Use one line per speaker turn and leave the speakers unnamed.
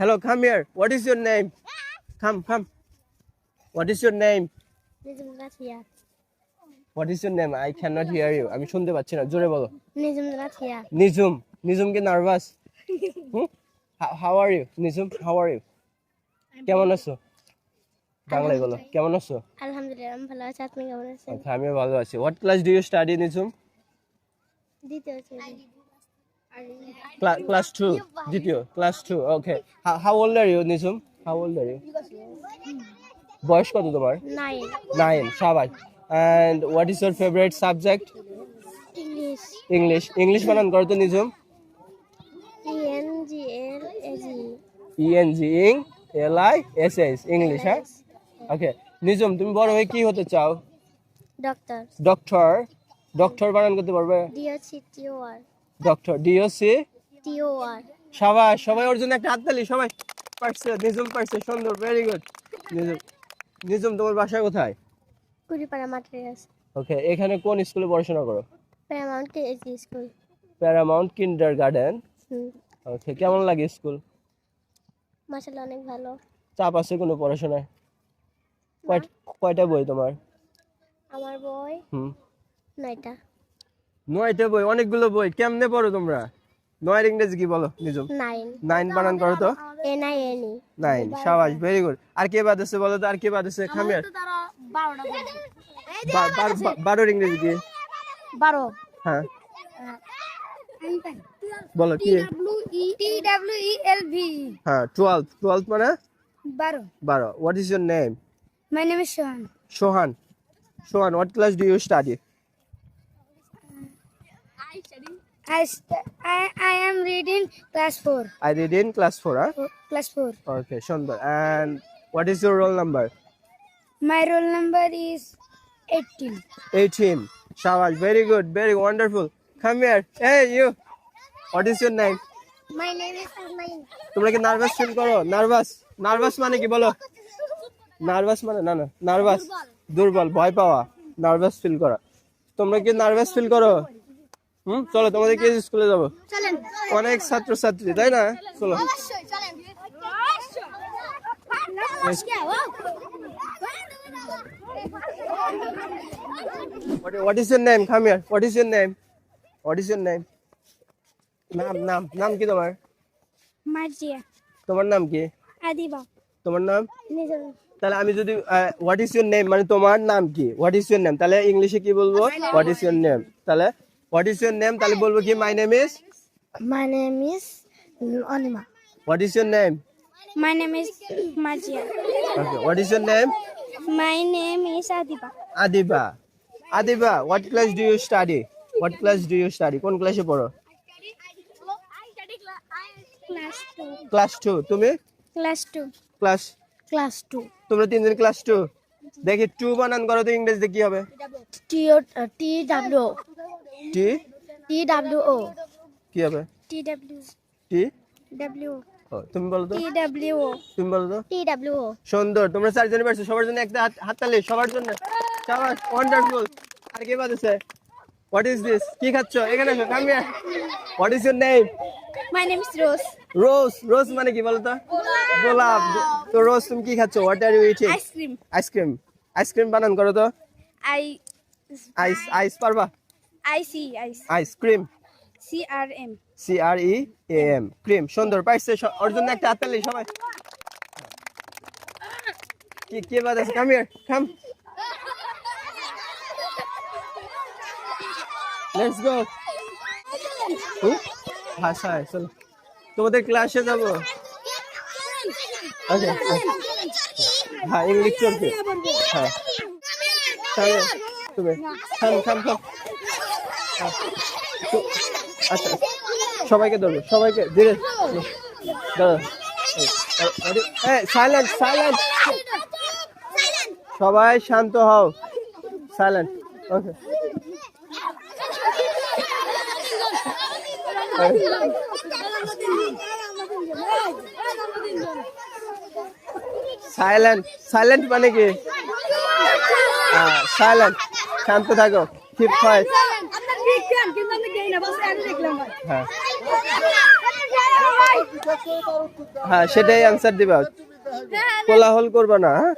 hello come here. What is your name? Come come. What is your name?
নিজম রাথিয়া
what is your name? I cannot hear you. আমি শুনতে পাচ্ছি না। জোরে বলো।
নিজম রাথিয়া
নিজুম নিজুম কি nervous how are you Nijum how are you কেমন আছো? বাংলায় বলো। কেমন আছো?
আলহামদুলিল্লাহ আমি ভালো আছি। আপনি কেমন আছেন?
আমিও ভালো আছি। What class do you study Nijum
দ্বিতীয় শ্রেণি।
ক্লাস টু দ্বিতীয় class two okay how old are you Nijum how old are you বয়স কত তোমার?
নাইন
সবাই। And what is your favourite subject
English
English বানান করো তো Nijum
E N G L A G
E N G eng L I S S English হ্যাঁ okay Nijum তুমি বড় হয়ে কি হতে চাও?
ডক্টর
ডক্টর ডক্টর বানান করতে পারবে? ডক্টর ডিওসি সবাই সবাই ওর জন্য একটা হাততালি সবাই। পারছে নিজুম পারছে সুন্দর ভেরি গুড নিজুম নিজুম তোমার বাসা কোথায়?
কুড়িপাড়া আছে।
ওকে এখানে কোন স্কুলে পড়াশোনা করো?
Paramount KG school
Paramount kindergarten okay কেমন লাগে স্কুল?
মাসাল্লাহ অনেক ভালো।
চাপ আছে কোনো পড়াশোনায়? কয়- কয়টা বই তোমার?
আমার বই
হুম।
নয়টা।
নয়টা বই অনেকগুলো বই। কেমনে পড়ো তোমরা? নয়ের ইংরেজি কি বলো নিজম?
নাইন।
নাইন বানান করো তো।
N I N E
nine সাবাস ভেরি গুড আর কে বাদ আছে বলো তো আর কে বাদ আছে? খামিয়ার। বারোর ইংরেজি কি?
বারো।
হ্যাঁ। বলো কি? হ্যাঁ টুয়েলভ টুয়েলভ মানে?
বারো।
বারো। What is your name
my name is Sohan
Sohan Sohan what class do you study
I, st- I I am reading class four.
I read in class four হ্যাঁ
Class four.
ওকে সুন্দর and what is your roll number
My roll number is eighteen.
18 Shabash, very good, very wonderful. Come here. Hey, you. What is your name?
My name is Asmain.
তোমরা কি nervous feel করো nervous nervous মানে কি বলো nervous মানে না না nervous দুর্বল ভয় পাওয়া নার্ভাস ফিল করা তোমরা কি নার্ভাস ফিল করো হুম চলো তোমাদের কি স্কুলে যাব? অনেক ছাত্র ছাত্রী তাই না? চলো। What, what is your name? Come here. What is your name? What is your name? নাম নাম নাম কি তোমার
মার্জিয়া।
তোমার নাম কি?
আদিবা।
তোমার নাম? তাহলে আমি যদি হোয়াট ইজ ইউর নেম মানে তোমার নাম কি? হোয়াট ইজ ইউর নেম তাহলে ইংলিশে কি বলব? হোয়াট ইজ ইউর নেম তাহলে হোয়াট ইজ ইউর নেম তাহলে বলব কি my name is
My name is Anima.
What is your name
My name is Marjia.
Okay what is your name
My name is Adiba.
Adiba Adiba what class do you study what class do you study কোন ক্লাসে পড়ো
Class two.
Class two তুমি
Class two.
Class
Class two.
তোমরা তিনজন class two দেখি two বানান করো তো ইংরেজিতে কি হবে?
O.
টি
T W O.
কি হবে? টি
W
তুমি বলো তো।
T W
তুমি বলো তো।
T W
সুন্দর তোমরা চারজনে পারছ সবার জন্য একটা হাততালি সবার জন্য। ওয়ান্ডারফুল আর কে বাজেছে হোয়াট ইজ দিস কি খাচ্ছ? এখানে এসো come here what is your name
My name is Rose.
Rose Rose মানে কি বলো তো গোলাপ। তো রোজ তুমি কি খাচ্ছ? What are you eating
cream.
Ice cream ice cream বানান করো তো।
আই
আইস আইস পারবা?
I C ice.
Ice cream
C R M.
C R E A M cream সুন্দর পাইছে স- ওর জন্য একটা হাততালি সবাই। কি কে বাদ আছে? Come here come let's go ভাষায় চলো। তোমাদের ক্লাসে যাব। হ্যাঁ ইংলিশ হ্যাঁ। হ্যাঁ। আচ্ছা সবাইকে ধরবে, সবাইকে, ধীরে। দাঁড়া। সাইলেন্ট সাইলেন্ট সবাই শান্ত হও। সাইলেন্ট ওকে সাইলেন্ট সাইলেন্ট মানে কি? হ্যাঁ সাইলেন্ট শান্ত থাকো।
দেই না বসে আমি দেখলাম
হ্যাঁ। হ্যাঁ সেটাই আনসার দিবা। কোলাহল করবা না হ্যাঁ।